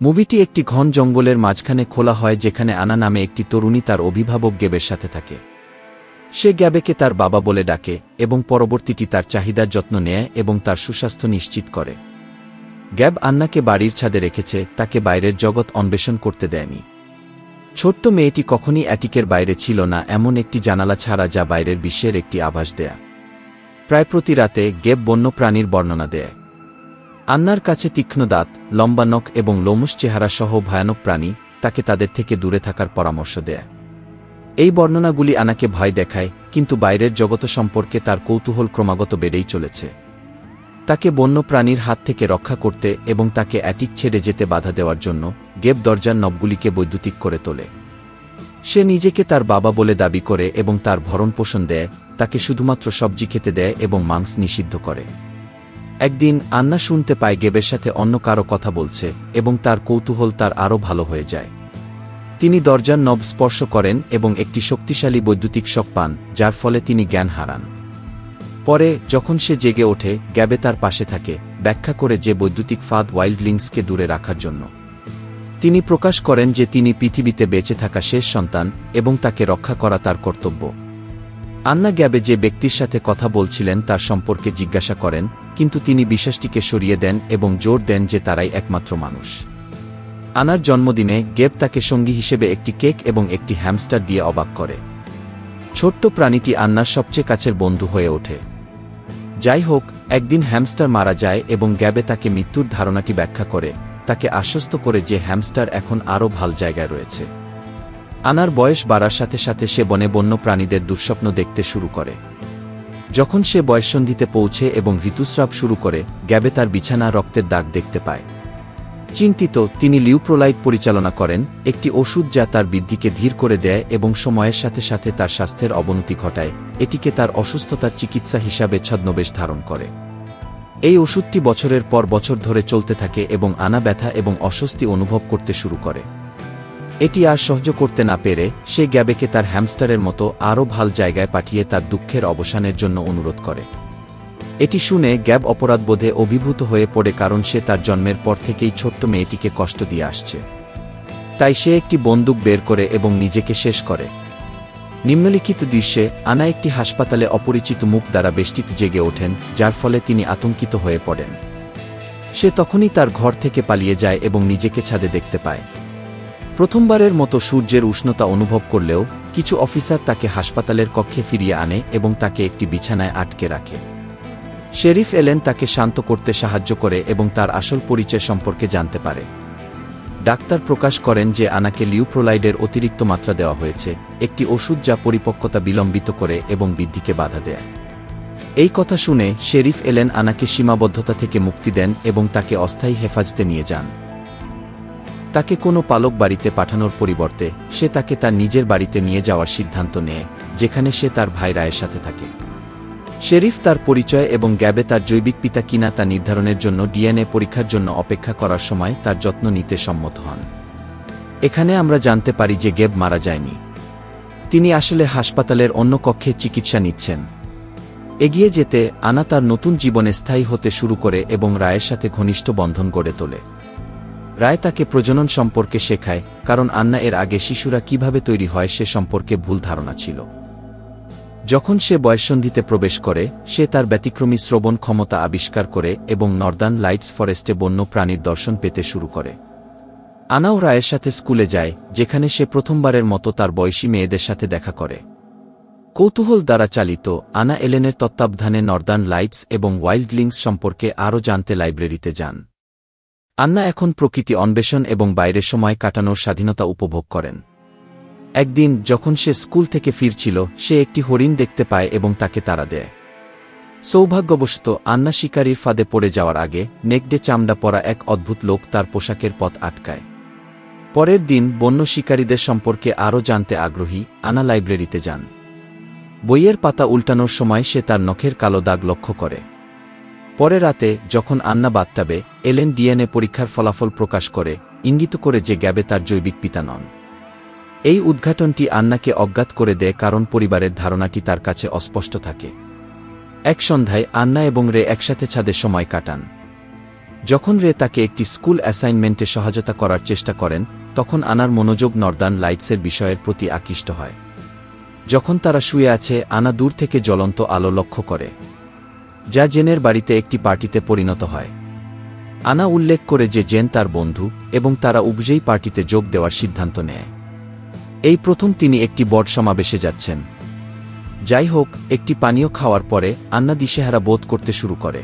মুভিটি একটি ঘন জঙ্গলের মাঝখানে খোলা হয় যেখানে আনা নামে একটি তরুণী তার অভিভাবক গ্যাবের সাথে থাকে। সে গ্যাবেকে তার বাবা বলে ডাকে এবং পরবর্তীটি তার চাহিদার যত্ন নেয় এবং তার সুস্বাস্থ্য নিশ্চিত করে। গ্যাব আন্নাকে বাড়ির ছাদে রেখেছে, তাকে বাইরের জগৎ অন্বেষণ করতে দেয়নি। ছোট্ট মেয়েটি কখনই অ্যাটিকের বাইরে ছিল না, এমন একটি জানালা ছাড়া যা বাইরের বিশ্বের একটি আভাস দেয়া। প্রায় প্রতি রাতে গেব বন্য প্রাণীর বর্ণনা দেয়। আন্নার কাছে তীক্ষ্ণ দাঁত, লম্বা নখ এবং লোমুস চেহারা সহ ভয়ানক প্রাণী তাকে তাদের থেকে দূরে থাকার পরামর্শ দেয়। এই বর্ণনাগুলি আনাকে ভয় দেখায়, কিন্তু বাইরের জগত সম্পর্কে তার কৌতূহল ক্রমাগত বেড়েই চলেছে। তাকে বন্য প্রাণীর হাত থেকে রক্ষা করতে এবং তাকে অ্যাটিক ছেড়ে যেতে বাধা দেওয়ার জন্য গেব দরজার নবগুলিকে বৈদ্যুতিক করে তোলে। সে নিজেকে তার বাবা বলে দাবি করে এবং তার ভরণ পোষণ দেয়, তাকে শুধুমাত্র সবজি খেতে দেয় এবং মাংস নিষিদ্ধ করে। একদিন আন্না শুনতে পায় গেবের সাথে অন্য কারও কথা বলছে এবং তার কৌতূহল তার আরও ভালো হয়ে যায়। তিনি দরজার নব স্পর্শ করেন এবং একটি শক্তিশালী বৈদ্যুতিক শক পান, যার ফলে তিনি জ্ঞান হারান। পরে, যখন সে জেগে ওঠে, গ্যাবে তার পাশে থাকে, ব্যাখ্যা করে যে বৈদ্যুতিক ফাঁদ ওয়াইল্ড লিংসকে দূরে রাখার জন্য। তিনি প্রকাশ করেন যে তিনি পৃথিবীতে বেঁচে থাকা শেষ সন্তান এবং তাকে রক্ষা করা তার কর্তব্য। আন্না গ্যাবে যে ব্যক্তির সাথে কথা বলছিলেন তার সম্পর্কে জিজ্ঞাসা করেন, কিন্তু তিনি বিশ্বাসটিকে সরিয়ে দেন এবং জোর দেন যে তারাই একমাত্র মানুষ। আনার জন্মদিনে গেব তাকে সঙ্গী হিসেবে একটি কেক এবং একটি হ্যামস্টার দিয়ে অবাক করে। ছোট্ট প্রাণীটি আন্নার সবচেয়ে কাছের বন্ধু হয়ে ওঠে। যাই হোক, একদিন হ্যামস্টার মারা যায় এবং গ্যাবে তাকে মৃত্যুর ধারণাটি ব্যাখ্যা করে, তাকে আশ্বস্ত করে যে হ্যামস্টার এখন আরও ভালো জায়গায় রয়েছে। আনার বয়স বাড়ার সাথে সাথে সে বনে বন্য প্রাণীদের দুঃস্বপ্ন দেখতে শুরু করে। যখন সে বয়ঃসন্ধিতে পৌঁছে এবং ঋতুস্রাব শুরু করে, গ্যাবে তার বিছানা রক্তের দাগ দেখতে পায়। চিন্তিত, তিনি লিউপ্রোলাইট পরিচালনা করেন, একটি ওষুধ যা তার বৃদ্ধিকে ধীর করে দেয় এবং সময়ের সাথে সাথে তার স্বাস্থ্যের অবনতি ঘটায়, এটিকে তার অসুস্থতার চিকিৎসা হিসাবে ছদ্মবেশ ধারণ করে। এই ওষুধটি বছরের পর বছর ধরে চলতে থাকে এবং আনা ব্যথা এবং অস্বস্তি অনুভব করতে শুরু করে। এটি আর সহ্য করতে না পেরে সে গ্যাবেকে তার হ্যামস্টারের মতো আরও ভালো জায়গায় পাঠিয়ে তার দুঃখের অবসানের জন্য অনুরোধ করে। এটি শুনে গ্যাব অপরাধবোধে অভিভূত হয়ে পড়ে কারণ সে তার জন্মের পর থেকেই ছোট্ট মেয়েটিকে কষ্ট দিয়ে আসছে। তাই সে একটি বন্দুক বের করে এবং নিজেকে শেষ করে। নিম্নলিখিত দৃশ্যে আনা একটি হাসপাতালে অপরিচিত মুখ দ্বারা বেষ্টিত জেগে ওঠেন, যার ফলে তিনি আতঙ্কিত হয়ে পড়েন। সে তখনই তার ঘর থেকে পালিয়ে যায় এবং নিজেকে ছাদে দেখতে পায়। প্রথমবারের মতো সূর্যের উষ্ণতা অনুভব করলেও, কিছু অফিসার তাকে হাসপাতালের কক্ষে ফিরিয়ে আনে এবং তাকে একটি বিছানায় আটকে রাখে। শেরিফ এলেন তাকে শান্ত করতে সাহায্য করে এবং তার আসল পরিচয় সম্পর্কে জানতে পারে। ডাক্তার প্রকাশ করেন যে আনাকে লিউপ্রোলাইডের অতিরিক্ত মাত্রা দেওয়া হয়েছে, একটি ওষুধ যা পরিপক্কতা বিলম্বিত করে এবং বৃদ্ধিকে বাধা দেয়। এই কথা শুনে শেরিফ এলেন আনাকে সীমাবদ্ধতা থেকে মুক্তি দেন এবং তাকে অস্থায়ী হেফাজতে নিয়ে যান। তাকে কোনো পালক বাড়িতে পাঠানোর পরিবর্তে, সে তাকে তার নিজের বাড়িতে নিয়ে যাওয়ার সিদ্ধান্ত নেয়, যেখানে সে তার ভাই রায়ের সাথে থাকে। শেরিফ তার পরিচয় এবং গ্যাবে তার জৈবিক পিতা কিনা তা নির্ধারণের জন্য ডিএনএ পরীক্ষার জন্য অপেক্ষা করার সময় তার যত্ন নিতে সম্মত হন। এখানে আমরা জানতে পারি যে গেব মারা যায়নি। তিনি আসলে হাসপাতালের অন্য কক্ষে চিকিৎসা নিচ্ছেন। এগিয়ে যেতে আনা তার নতুন জীবনে স্থায়ী হতে শুরু করে এবং রায়ের সাথে ঘনিষ্ঠ বন্ধন গড়ে তোলে। রায় তাকে প্রজনন সম্পর্কে শেখায়, কারণ আন্না এর আগে শিশুরা কীভাবে তৈরি হয় সে সম্পর্কে ভুল ধারণা ছিল। যখন সে বয়ঃসন্ধিতে প্রবেশ করে, সে তার ব্যতিক্রমী শ্রবণ ক্ষমতা আবিষ্কার করে এবং নর্দার্ন লাইটস ফরেস্টে বন্য প্রাণীর দর্শন পেতে শুরু করে। আনাও রায়ের সাথে স্কুলে যায়, যেখানে সে প্রথমবারের মতো তার বয়সী মেয়েদের সাথে দেখা করে। কৌতূহল দ্বারা চালিত, আনা এলেনের তত্ত্বাবধানে নর্দার্ন লাইটস এবং ওয়াইল্ড লিংস সম্পর্কে আরও জানতে লাইব্রেরিতে যান। আন্না এখন প্রকৃতি অন্বেষণ এবং বাইরে সময় কাটানোর স্বাধীনতা উপভোগ করেন। একদিন, যখন সে স্কুল থেকে ফিরছিল, সে একটি হরিণ দেখতে পায় এবং তাকে তাড়া দেয়। সৌভাগ্যবশত, আন্না শিকারীর ফাঁদে পড়ে যাওয়ার আগে, নেকডে চামড়া পরা এক অদ্ভুত লোক তার পোশাকের পথ আটকায়। পরের দিন, বন্য শিকারীদের সম্পর্কে আরও জানতে আগ্রহী আনা লাইব্রেরিতে যান। বইয়ের পাতা উল্টানোর সময় সে তার নখের কালো দাগ লক্ষ্য করে। পরে রাতে, যখন আন্না বাত্তাবে এলেন ডিএনএ পরীক্ষার ফলাফল প্রকাশ করে, ইঙ্গিত করে যে গ্যাবে তার জৈবিক পিতা নন। এই উদ্ঘাটনটি আন্নাকে অজ্ঞাত করে দেয় কারণ পরিবারের ধারণাটি তার কাছে অস্পষ্ট থাকে। এক সন্ধ্যায়, আন্না এবং রে একসাথে ছাদে সময় কাটান। যখন রে তাকে একটি স্কুল অ্যাসাইনমেন্টে সহায়তা করার চেষ্টা করেন, তখন আনার মনোযোগ নর্দান লাইটসের বিষয়ের প্রতি আকৃষ্ট হয়। যখন তারা শুয়ে আছে, আনা দূর থেকে জ্বলন্ত আলো লক্ষ্য করে। যা জেনের বাড়িতে একটি পার্টিতে পরিণত হয়। আনা উল্লেখ করে যে জেন তার বন্ধু এবং তারা উবজেই পার্টিতে যোগ দেওয়ার সিদ্ধান্ত নেয়। এই প্রথম তিনি একটি বট সমাবেশে যাচ্ছেন। যাই হোক, একটি পানীয় খাওয়ার পরে আন্না দিশেহারা বোধ করতে শুরু করে।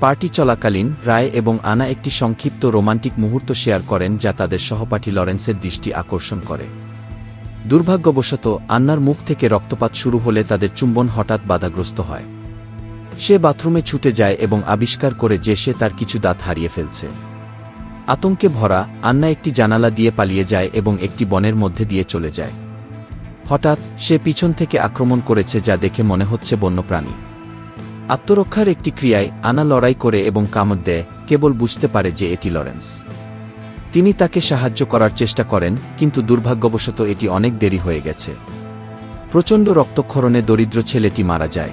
পার্টি চলাকালীন রায় এবং আনা একটি সংক্ষিপ্ত রোমান্টিক মুহূর্ত শেয়ার করেন যা তাদের সহপাঠী লরেন্সের দৃষ্টি আকর্ষণ করে। দুর্ভাগ্যবশত, আন্নার মুখ থেকে রক্তপাত শুরু হলে তাদের চুম্বন হঠাৎ বাধাগ্রস্ত হয়। সে বাথরুমে ছুটে যায় এবং আবিষ্কার করে যে সে তার কিছু দাঁত হারিয়ে ফেলছে। আতঙ্কে ভরা, আন্না একটি জানালা দিয়ে পালিয়ে যায় এবং একটি বনের মধ্যে দিয়ে চলে যায়। হঠাৎ, সে পিছন থেকে আক্রমণ করেছে যা দেখে মনে হচ্ছে বন্যপ্রাণী। আত্মরক্ষার একটি ক্রিয়ায় আনা লড়াই করে এবং কামড় দেয়, কেবল বুঝতে পারে যে এটি লরেন্স। তিনি তাকে সাহায্য করার চেষ্টা করেন, কিন্তু দুর্ভাগ্যবশত এটি অনেক দেরি হয়ে গেছে। প্রচণ্ড রক্তক্ষরণে দরিদ্র ছেলেটি মারা যায়।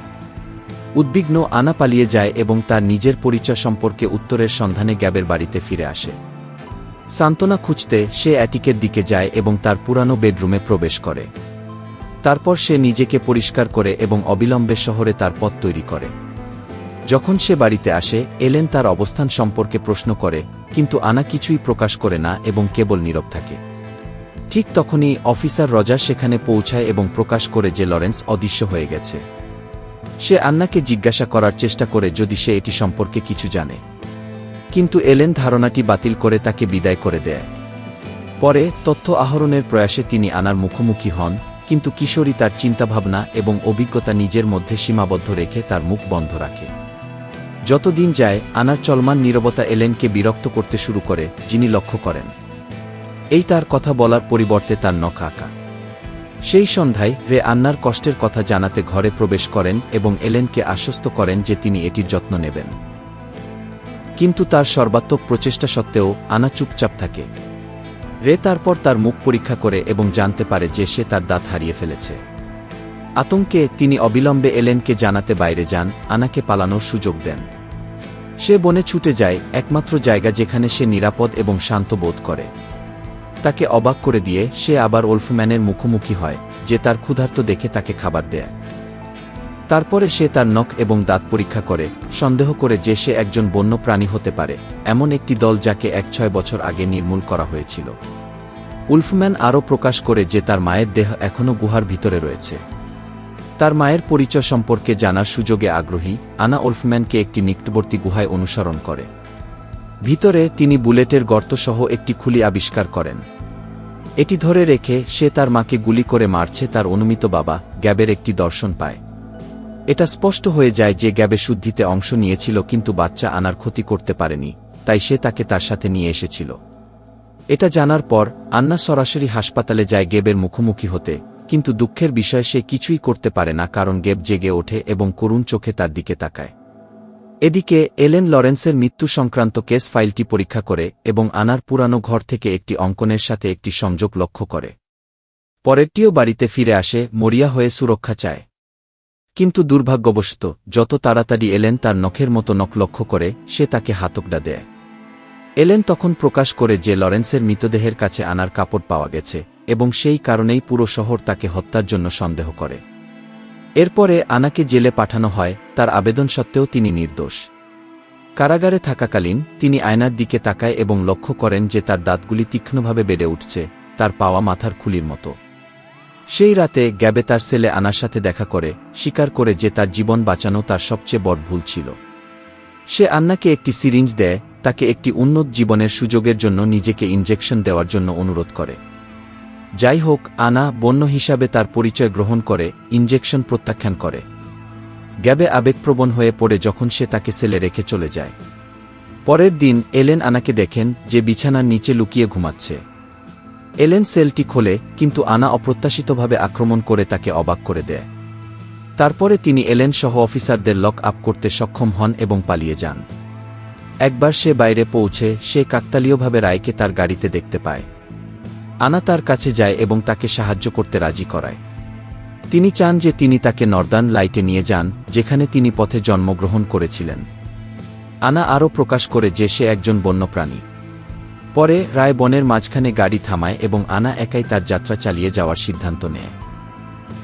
উদ্বিগ্ন আনা পালিয়ে যায় এবং তার নিজের পরিচয় সম্পর্কে উত্তরের সন্ধানে গ্যাবের বাড়িতে ফিরে আসে। সান্ত্বনা খুঁজতে সে অ্যাটিকের দিকে যায় এবং তার পুরানো বেডরুমে প্রবেশ করে। তারপর সে নিজেকে পরিষ্কার করে এবং অবিলম্বে শহরে তার পথ তৈরি করে। যখন সে বাড়িতে আসে, এলেন তার অবস্থান সম্পর্কে প্রশ্ন করে, কিন্তু আনা কিছুই প্রকাশ করে না এবং কেবল নীরব থাকে। ঠিক তখনই অফিসার রজার সেখানে পৌঁছায় এবং প্রকাশ করে যে লরেন্স অদৃশ্য হয়ে গেছে। সে আন্নাকে জিজ্ঞাসা করার চেষ্টা করে যদি সে এটি সম্পর্কে কিছু জানে। কিন্তু এলেন ধারণাটি বাতিল করে তাকে বিদায় করে দেয়। পরে তথ্য আহরণের প্রয়াসে তিনি আনার মুখোমুখি হন, কিন্তু কিশোরী তার চিন্তাভাবনা এবং অভিজ্ঞতা নিজের মধ্যে সীমাবদ্ধ রেখে তার মুখ বন্ধ রাখে। যতদিন যায়, আনার চলমান নীরবতা এলেনকে বিরক্ত করতে শুরু করে, যিনি লক্ষ্য করেন। এই তার কথা বলার পরিবর্তে তার নখ আঁকা। সেই সন্ধ্যায় রে আন্নার কষ্টের কথা জানাতে ঘরে প্রবেশ করেন এবং এলেনকে আশ্বস্ত করেন যে তিনি এটির যত্ন নেবেন। কিন্তু তার সর্বাত্মক প্রচেষ্টা সত্ত্বেও আনা চুপচাপ থাকে। রে তারপর তার মুখ পরীক্ষা করে এবং জানতে পারে যে সে তার দাঁত হারিয়ে ফেলেছে। আতঙ্কে তিনি অবিলম্বে এলেনকে জানাতে বাইরে যান আনাকে পালানোর সুযোগ দেন। সে বনে ছুটে যায়, একমাত্র জায়গা যেখানে সে নিরাপদ এবং শান্ত বোধ করে। তাকে অবাক করে দিয়ে সে আবার ওলফম্যানের মুখোমুখি হয়, যে তার ক্ষুধার্ত দেখে তাকে খাবার দেয়। তারপরে সে তার নখ এবং দাঁত পরীক্ষা করে, সন্দেহ করে যে সে একজন বন্য প্রাণী হতে পারে, এমন একটি দল যাকে এক ছয় বছর আগে নির্মূল করা হয়েছিল। উলফম্যান আরও প্রকাশ করে যে তার মায়ের দেহ এখনও গুহার ভিতরে রয়েছে। তার মায়ের পরিচয় সম্পর্কে জানার সুযোগে আগ্রহী আনা ওলফম্যানকে একটি নিকটবর্তী গুহায় অনুসরণ করে। ভিতরে তিনি বুলেটের গর্তসহ একটি খুলি আবিষ্কার করেন। এটি ধরে রেখে সে তার মাকে গুলি করে মারছে তার অনুমিত বাবা, গ্যাবের একটি দর্শন পায়। এটা স্পষ্ট হয়ে যায় যে গ্যাবে শুদ্ধিতে অংশ নিয়েছিল কিন্তু বাচ্চা আনার ক্ষতি করতে পারেনি, তাই সে তাকে তার সাথে নিয়ে এসেছিল। এটা জানার পর, আন্না সরাসরি হাসপাতালে যায় গেবের মুখোমুখি হতে, কিন্তু দুঃখের বিষয় সে কিছুই করতে পারে না কারণ গেব জেগে ওঠে এবং করুণ চোখে তার দিকে তাকায়। এদিকে, এলেন লরেন্সের মৃত্যু সংক্রান্ত কেস ফাইলটি পরীক্ষা করে এবং আনার পুরানো ঘর থেকে একটি অঙ্কনের সাথে একটি সংযোগ লক্ষ্য করে। পরেরটিও বাড়িতে ফিরে আসে, মরিয়া হয়ে সুরক্ষা চায়। কিন্তু দুর্ভাগ্যবশত, যত তাড়াতাড়ি এলেন তার নখের মতো নখ লক্ষ্য করে, সে তাকে হাতকডা দেয়। এলেন তখন প্রকাশ করে যে লরেন্সের মৃতদেহের কাছে আনার কাপড় পাওয়া গেছে, এবং সেই কারণেই পুরো শহর তাকে হত্যার জন্য সন্দেহ করে। এরপরে আনাকে জেলে পাঠানো হয়, তার আবেদন সত্ত্বেও তিনি নির্দোষ। কারাগারে থাকাকালীন, তিনি আয়নার দিকে তাকায় এবং লক্ষ্য করেন যে তার দাঁতগুলি তীক্ষ্ণভাবে বেড়ে উঠছে, তার পাওয়া মাথার খুলির মতো। সেই রাতে গ্যাবে তার ছেলে আনার সাথে দেখা করে, স্বীকার করে যে তার জীবন বাঁচানো তার সবচেয়ে বড় ভুল ছিল। সে আন্নাকে একটি সিরিঞ্জ দেয়, তাকে একটি উন্নত জীবনের সুযোগের জন্য নিজেকে ইনজেকশন দেওয়ার জন্য অনুরোধ করে। যাই হোক আনা বন্য হিসাবে তার পরিচয় গ্রহণ করে, ইনজেকশন প্রত্যাখ্যান করে। গ্যাবে আবেগপ্রবণ হয়ে পড়ে যখন সে তাকে সেলে রেখে চলে যায়। পরের দিন, এলেন আনাকে দেখেন, যে বিছানার নিচে লুকিয়ে ঘুমাচ্ছে। এলেন সেলটি খোলে, কিন্তু আনা অপ্রত্যাশিতভাবে আক্রমণ করে তাকে অবাক করে দেয়। তারপরে তিনি এলেন সহ অফিসারদের লক আপ করতে সক্ষম হন এবং পালিয়ে যান। একবার সে বাইরে পৌঁছে, সে কাকতালীয়ভাবে রায়কে তার গাড়িতে দেখতে পায়। আনা তার কাছে যায় এবং তাকে সাহায্য করতে রাজি করায়। তিনি চান যে তিনি তাকে নর্দার্ন লাইটে নিয়ে যান, যেখানে তিনি পথে জন্মগ্রহণ করেছিলেন। আনা আরও প্রকাশ করে যে সে একজন বন্যপ্রাণী। পরে রায় বনের মাঝখানে গাড়ি থামায় এবং আনা একাই তার যাত্রা চালিয়ে যাওয়ার সিদ্ধান্ত নেয়।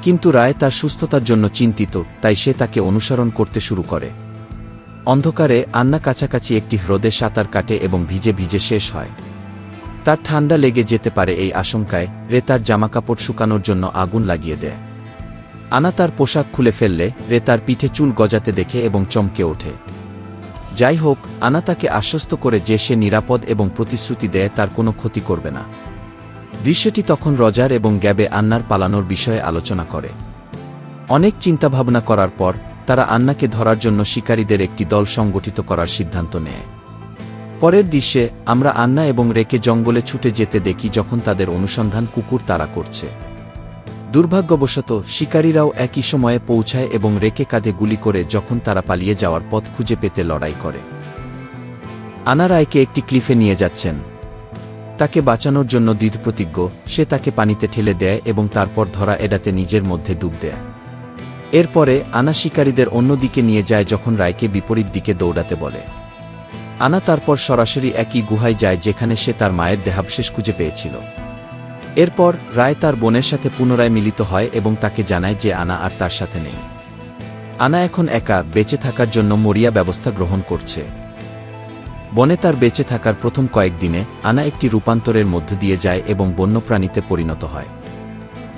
কিন্তু রায় তার সুস্থতার জন্য চিন্তিত, তাই সে তাকে অনুসরণ করতে শুরু করে। অন্ধকারে আন্না কাছাকাছি একটি হ্রদে সাঁতার কাটে এবং ভিজে ভিজে শেষ হয়। তার ঠান্ডা লেগে যেতে পারে এই আশঙ্কায় রে তার জামাকাপড় শুকানোর জন্য আগুন লাগিয়ে দেয়। আনা তার পোশাক খুলে ফেললে রে তার পিঠে চুল গজাতে দেখে এবং চমকে ওঠে। যাই হোক, আনা তাকে আশ্বস্ত করে যে সে নিরাপদ এবং প্রতিশ্রুতি দেয় তার কোনো ক্ষতি করবে না। দৃশ্যটি তখন রজার এবং গ্যাবে আন্নার পালানোর বিষয়ে আলোচনা করে। অনেক চিন্তাভাবনা করার পর তারা আন্নাকে ধরার জন্য শিকারীদের একটি দল সংগঠিত করার সিদ্ধান্ত নেয়। পরের দৃশ্যে আমরা আন্না এবং রেকে জঙ্গলে ছুটে যেতে দেখি যখন তাদের অনুসন্ধান কুকুর তাড়া করছে। দুর্ভাগ্যবশত, শিকারীরাও একই সময়ে পৌঁছায় এবং রেকে কাঁধে গুলি করে যখন তারা পালিয়ে যাওয়ার পথ খুঁজে পেতে লড়াই করে। আনা রায়কে একটি ক্লিফে নিয়ে যাচ্ছেন। তাকে বাঁচানোর জন্য দৃঢ়প্রতিজ্ঞ, সে তাকে পানিতে ঠেলে দেয় এবং তারপর ধরা এড়াতে নিজের মধ্যে ডুব দেয়। এরপরে আনা শিকারীদের অন্যদিকে নিয়ে যায় যখন রায়কে বিপরীত দিকে দৌড়াতে বলে। আনা তারপর সরাসরি একই গুহায় যায় যেখানে সে তার মায়ের দেহাবশেষ খুঁজে পেয়েছিল। এরপর রায় তার বোনের সাথে পুনরায় মিলিত হয় এবং তাকে জানায় যে আনা আর তার সাথে নেই। আনা এখন একা, বেঁচে থাকার জন্য মরিয়া ব্যবস্থা গ্রহণ করছে। বনে তার বেঁচে থাকার প্রথম কয়েকদিনে আনা একটি রূপান্তরের মধ্য দিয়ে যায় এবং বন্যপ্রাণীতে পরিণত হয়।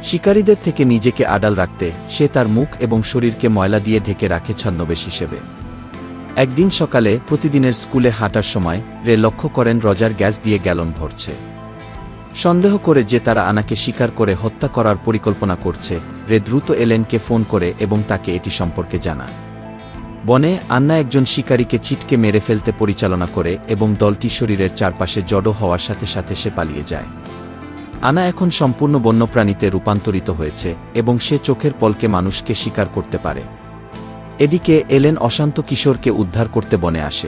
শিকারীদের থেকে নিজেকে আড়াল রাখতে সে তার মুখ এবং শরীরকে ময়লা দিয়ে ঢেকে রাখে ছদ্মবেশ হিসেবে। একদিন সকালে প্রতিদিনের স্কুলে হাঁটার সময় রে লক্ষ্য করেন রজার গ্যাস দিয়ে গ্যালন ভরছে। সন্দেহ করে যে তারা আনাকে স্বীকার করে হত্যা করার পরিকল্পনা করছে, রে দ্রুত এলেনকে ফোন করে এবং তাকে এটি সম্পর্কে জানায়। বনে আন্না একজন শিকারীকে ছিটকে মেরে ফেলতে পরিচালনা করে এবং দলটি শরীরের চারপাশে জড়ো হওয়ার সাথে সাথে সে পালিয়ে যায়। আনা এখন সম্পূর্ণ বন্যপ্রাণীতে রূপান্তরিত হয়েছে এবং সে চোখের পলকে মানুষকে শিকার করতে পারে। এদিকে এলেন অশান্ত কিশোরকে উদ্ধার করতে বনে আসে।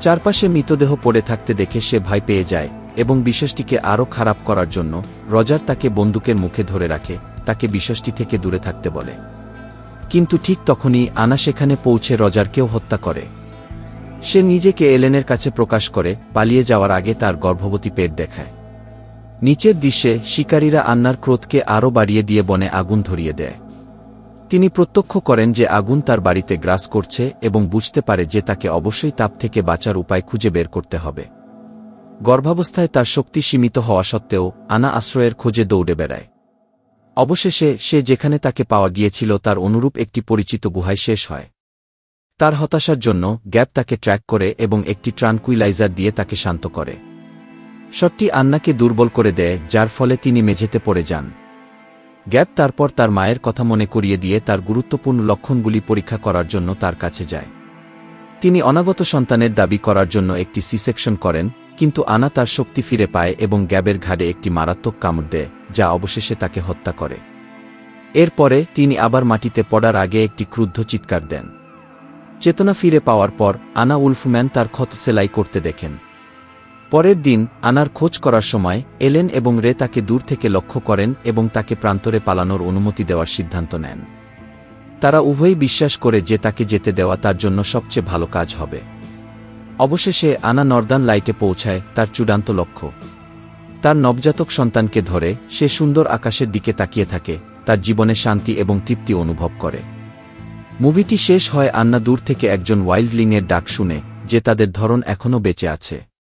চারপাশে মৃতদেহ পড়ে থাকতে দেখে সে ভয় পেয়ে যায় এবং বিষয়টিকে আরও খারাপ করার জন্য রজার তাকে বন্দুকের মুখে ধরে রাখে, তাকে বিষয়টি থেকে দূরে থাকতে বলে। কিন্তু ঠিক তখনই আনা সেখানে পৌঁছে রজারকেও হত্যা করে। সে নিজেকে এলেনের কাছে প্রকাশ করে, পালিয়ে যাওয়ার আগে তার গর্ভবতী পেট দেখায়। নিচের দৃশ্যে শিকারীরা আন্নার ক্রোধকে আরও বাড়িয়ে দিয়ে বনে আগুন ধরিয়ে দেয়। তিনি প্রত্যক্ষ করেন যে আগুন তার বাড়িতে গ্রাস করছে এবং বুঝতে পারে যে তাকে অবশ্যই তাপ থেকে বাঁচার উপায় খুঁজে বের করতে হবে। গর্ভাবস্থায় তার শক্তি সীমিত হওয়া সত্ত্বেও আনা আশ্রয়ের খোঁজে দৌড়ে বেড়ায়। অবশেষে সে যেখানে তাকে পাওয়া গিয়েছিল তার অনুরূপ একটি পরিচিত গুহায় শেষ হয়। তার হতাশার জন্য গ্যাপ তাকে ট্র্যাক করে এবং একটি ট্রানকুইলাইজার দিয়ে তাকে শান্ত করে। শটটি আন্নাকে দুর্বল করে দেয়, যার ফলে তিনি মেঝেতে পড়ে যান। গ্যাপ তারপর তার মায়ের কথা মনে করিয়ে দিয়ে তার গুরুত্বপূর্ণ লক্ষণগুলি পরীক্ষা করার জন্য তার কাছে যায়। তিনি অনাগত সন্তানের দাবি করার জন্য একটি সিসেকশন করেন, কিন্তু আনা তার শক্তি ফিরে পায় এবং গ্যাবের ঘাড়ে একটি মারাত্মক কামড় দেয়, যা অবশেষে তাকে হত্যা করে। এরপরে তিনি আবার মাটিতে পড়ার আগে একটি ক্রুদ্ধ চিৎকার দেন। চেতনা ফিরে পাওয়ার পর, আনা উলফম্যান তার ক্ষত সেলাই করতে দেখেন। পরের দিন, আনার খোঁজ করার সময়, এলেন এবং রে তাকে দূর থেকে লক্ষ্য করেন এবং তাকে প্রান্তরে পালানোর অনুমতি দেওয়ার সিদ্ধান্ত নেন। তারা উভয়ই বিশ্বাস করে যে তাকে যেতে দেওয়া তার জন্য সবচেয়ে ভালো কাজ হবে। অবশেষে, আনা নর্দান লাইটে পৌঁছায় তার চূড়ান্ত লক্ষ্য। তার নবজাতক সন্তানকে ধরে, সে সুন্দর আকাশের দিকে তাকিয়ে থাকে, তার জীবনে শান্তি এবং তৃপ্তি অনুভব করে। মুভিটি শেষ হয় আন্না দূর থেকে একজন ওয়াইল্ডলিংয়ের ডাক শুনে, যে তাদের ধরন এখনও বেঁচে আছে।